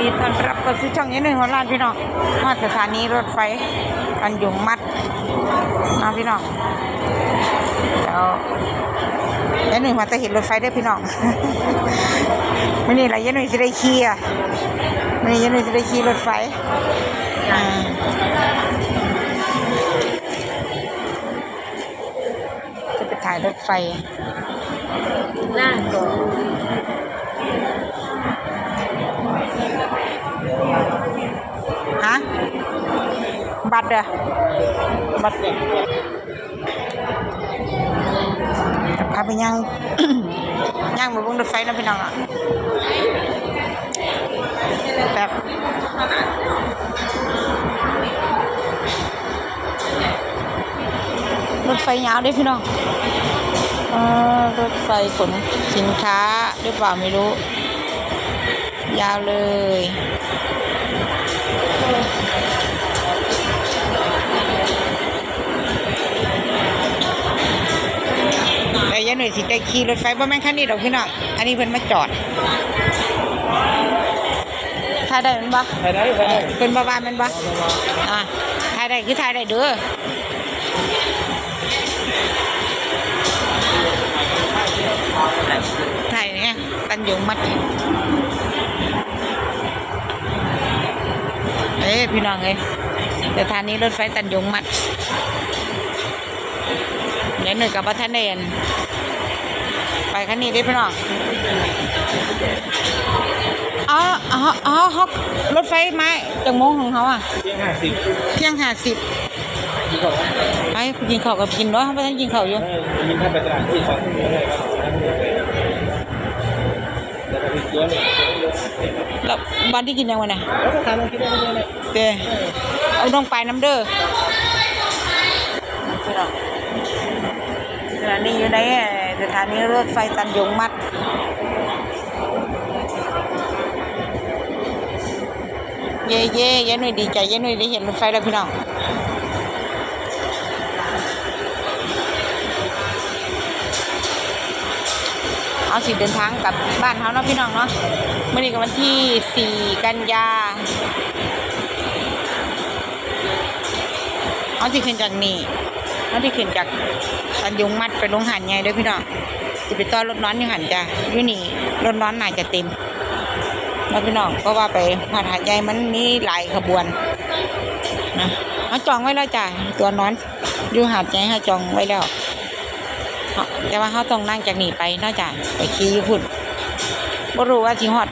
ดีต้อนรับเข้าสู่ช่องยันหนึ่งหัวล้านพี่น้องมาสถานีรถไฟกันยงมัดนะพี่น้องแล้วยันหนึ่งมาจะเห็นรถไฟได้พี่น้องไม่นี่แหละยันหนึ่งจะได้ขี่อะไม่นี่ยันหนึ่งจะได้ขี่รถไฟอ่าจะไปถ่ายรถไฟล่างก่อน บัตรเหรอบัตรพาไปย่างย่างมาบนรถไฟนะพี่น้องอะแบบรถไฟยาวด้วยพี่น้องอรถไฟขนสินค้าหรือเปล่าไม่รู้ ยาวเลย ยายหน่อยสิได้ขี่รถไฟบ่แม่นคันนี้ดอกพี่น้อง อันนี้เพิ่นมาจอดถ่ายได้แมันบ่ไปได้ไปได้เพิ่นบ่ว่าแมันบ่อะถ่ายได้คือถ่ายได้เด้อถ่ายเนี่ยตันยงมัดเอ้ยพี่น้องเอ้ยสถานีรถไฟตันยงมัด เดี๋ยวหนึ่งกับพัฒนเดนไปคันนี้ได้พี่น้องอ๋ออ๋ออ๋อเขารถไฟมาจากโมงของเขาอะเที่ยงห้าสิบเที่ยงห้าสิบที่เขาไปกินข้าวกับกินเนาะเพราะท่านกินข้าวอยู่ได้ยินท่านไปตลาดที่สองทุ่มเลยครับแล้วก็ไปเยอะเลยแล้ววันที่กินยังวันไหนะแล้วก็ทานลงที่ได้ไม่เยอะเลยเต้เอาน้องไปน้ำเด้อพี่น้ อนีอยู่ในสถานีรถไฟตันยงมัดเย่เย่เย่หน่อยดีใจเย่หน่อยได้เห็นรถไฟแล้วพี่น้องเอาสิเดินทางกลับบ้านเขาเนาะพี่น้องเนาะเมื่อนี้ก็วันที่ 4 กันยาเอาสิขึ้นจากนี่ เอาที่ขึ้นจากตันยงมัดไปลงหันใหญ่เด้วยพี่น้องจะไปต่อรถน้อนอยู่หันจ้ะอยู่นี่รถน้อนน่าจะเต็มแล้วพี่น้องก็ว่าไปหาดหาดใหญ่มันมีหลายขบวนนะเอาจองไว้แล้วจ้ะตัวนอนอยู่หาดใหญ่เขาจองไว้แล้วแต่ว่าเขาต้องนั่งจากนี่ไปนอกจากไปขี่อยู่พุ่นบ่รู้ว่าสิฮอด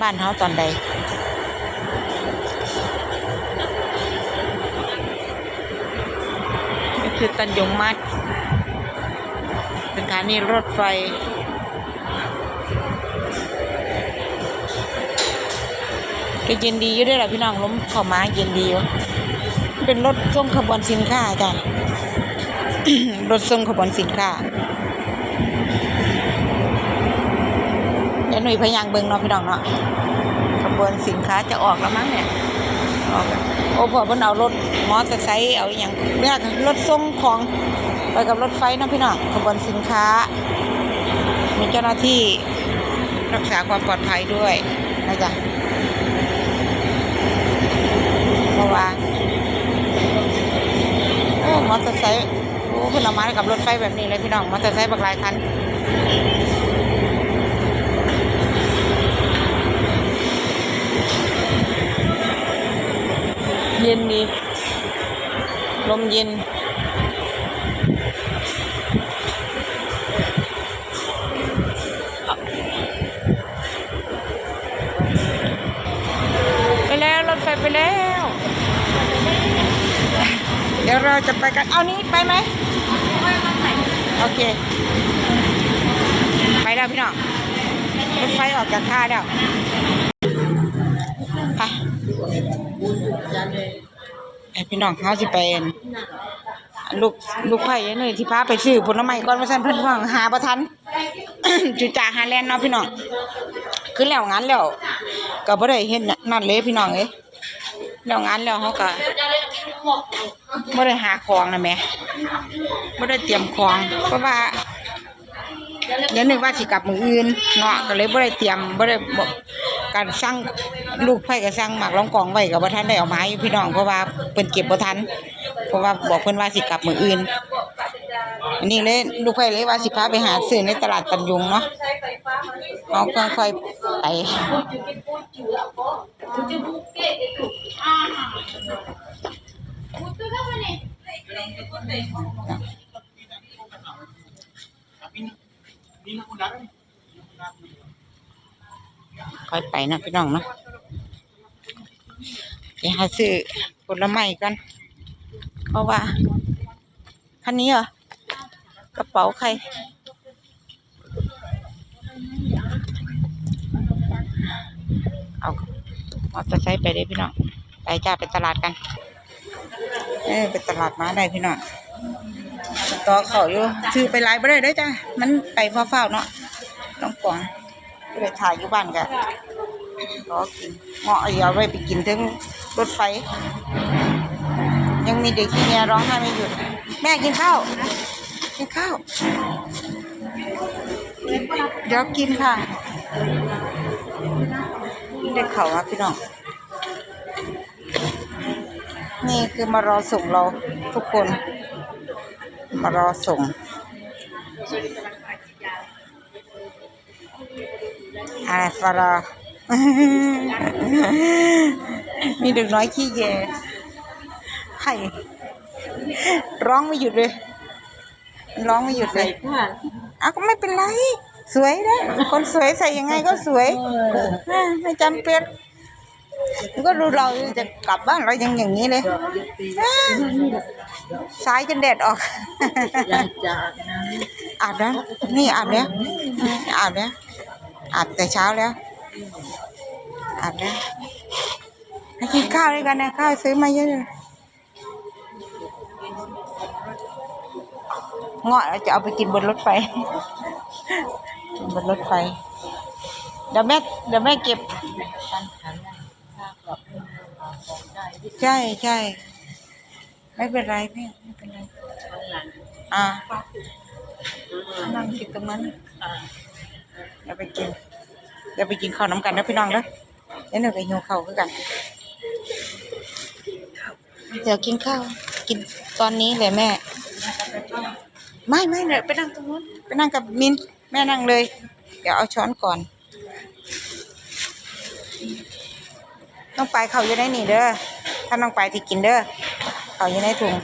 บ้านเขาตอนใด คือตันยงมัดสถานีรถไฟ ก็เย็นดีอยู่ด้วยล่ะพี่น้องล้มข้ามาเย็นดีอยู่เป็นรถส่งขบวนสินค้าจ้ะรถส่งขบวนสินค้าเดี๋ยวหนุ่ยพยางเบิงเนาะพี่น้องเนาะขบวนสินค้าจะออกแล้วมั้งเนี่ย ออกโอ้พอเพิ่นเอารถมอเตอร์ไซค์เอาอย่างเนี่ยรถส่งของไปกับรถไฟนะพี่น้องขบวนสินค้า มีเจ้าหน้าที่รักษาความปลอดภัยด้วยนะจ๊ะเพราะว่าโอ้มอเตอร์ไซค์โอ้เพิ่นเอามากับรถไฟแบบนี้เลยพี่น้องมอเตอร์ไซค์บักหลายคัน เย็นดี ลมเย็น ไปแล้วรถไฟไปแล้ว เดี๋ยวเราจะไปกัน เอานี้ไปไหมโอเค ไปแล้วพี่น้องรถไฟออกจากท่าแล้วไป ไอพี่น้องเขาสิไปลูกลูกไผ่หน่ยที่พาไปซื้อผลไม้ก่อนว่าซั่นเพิ่อนว่าหาบ่ทันจุจ่าหาแลนด์เนาะพี่น้องคือแล้วงานแล้วก็บ่ได้เฮ็ดนั่นเลยพี่น้องเอ้ยแล้วงานแล้วเขาก็บ่ได้หาของนะแม่บ่ได้เตรียมของเพราะว่าเดี๋ยวนึกว่าสิกลับมืออื่นเนาะก็เลยบ่ได้เตรียมบ่ได้บ การสั่งลูกไผ่ก็สั่งหมักลองกองไว้ก็บ่ทันได้เอามาอยู่พี่น้องเพราะว่าเพิ่นเก็บบ่ทันเพราะว่าบอกเพิ่นว่าสิกลับมื้ออื่น อันนี้เลยลูกไผ่เลยว่าสิพาไปหาซื้อในตลาดตันยุงเนาะเอาค่อยๆไปค่ อยไปนะพี่น้องเนาะไปหาซื้อผลไม้กัน เพราะว่า คันนี้เหรอ กระเป๋าใคร เอามอเตอร์ไซค์ไปเลยพี่น้อง ไปจ้าไปตลาดกัน เออไปตลาดมาได้พี่น้องต่อเขาอยู่ถือไปไลายไม่ได้เด้จ้ามันไปเฝ้าๆเนาะต้องก่อน ก็เลยถ่ายอยู่บ้านกันรอกินเหมาะเอาไว้ไปกินถึงรถไฟ ยังมีเด็กที่เนี่ยร้องไห้ไม่หยุด แม่กินข้าว กินข้าว เดี๋ยวกินค่ะเด็กเขาอะพี่น้อง นี่คือมารอส่งเราทุกคน มารอส่ง อะไรฟารอมีเด็กน้อยขี้แยให้ร้องไม่หยุดเลย ร้องไม่หยุดเลยผ้าอ้าวก็ไม่เป็นไร สวยนะคนสวยใส่ยังไงก็สวยอ่าไม่จำเป็นก็ดูเราจะกลับบ้านเรายังอย่างนี้เลยอ่าสายจนแดดออกอยากจากนะอาบแล้วนี่อาบแล้วอืมอาบแล้ว อาบแต่เช้าแล้ว อาบแล้วให้กินข้าวด้วยกันนะข้าวซื้อมาเยอะเลยเงาะเราจะเอาไปกินบนรถไฟ กินบนรถไฟ เดี๋ยวแม่เดี๋ยวแม่เก็บ ใช่ใช่ไม่เป็นไรแม่ไม่เป็นไร อ่านั่งกินตรงนั้น เดี๋ยวไปกิน เดี๋ยวไปกินข้าวน้ำกันนะพี่น้องเด้อเดี๋ยวหนูไปหิวข้าวกัน เดี๋ยวกินข้าว กินตอนนี้เลยแม่ ไม่ไม่เดี๋ยวไปนั่งตรงนู้น ไปนั่งกับมิน แม่นั่งเลย เดี๋ยวเอาช้อนก่อน ต้องไปเขาอยู่ในนี่เด้อ ถ้าน้องไปที่กินเด้อเขาอยู่ในถุง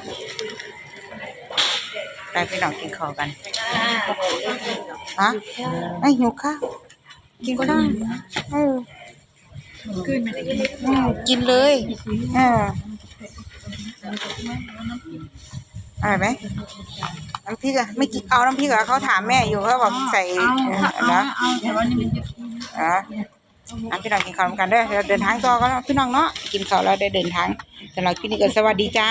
ไปพี่น้องกินข้าวกัน ฮะไอ้หิวข้าวกินข้าวเออขึ้นมาได้อืมกินเลยเอออร่อยไหมน้ำพริกอะไม่กินเอาน้ำพริกอะเขาถามแม่อยู่เขาบอกใส่นะเอาแต่ว่านี่มันจะอะอันพี่น้องกินข้าวกันเด้อเราเดินทางต่อก็พี่น้องเนาะกินข้าวแล้วได้เดินทางสำหรับคลิปนี้ก็สวัสดีจ้า